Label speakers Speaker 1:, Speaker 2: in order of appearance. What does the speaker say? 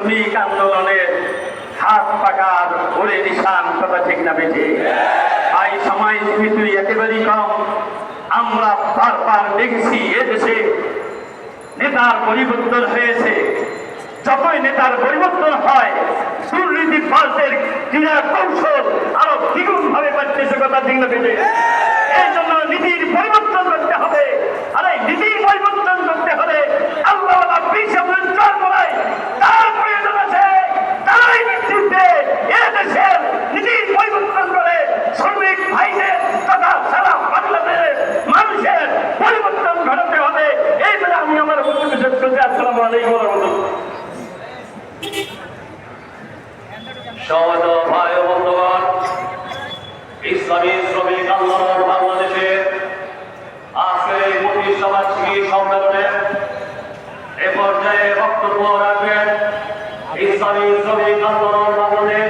Speaker 1: শ্রমিক আন্দোলনের হাত পাকার নিশান ঠিক না তাই সময় একেবারেই কম। আমরা বারবার এদেশে নেতার পরিবর্তন হয়েছে। যতই নেতার পরিবর্তন হয় দুর্নীতি ফালসের ক্রীড়া কৌশল আরও দ্বিগুণ ভাবে বাড়তেছে কথা ঠিক না এই জন্য নীতির পরিবর্তন
Speaker 2: সহজ ভাই বন্ধুগণ, ইসলামী শ্রমিক আন্দোলন বাংলাদেশের আজকের এই সমাজী সম্মেলনে এ পর্যায়ে বক্তব্য রাখবেন ইসলামী শ্রমিক আন্দোলন বাংলাদেশ।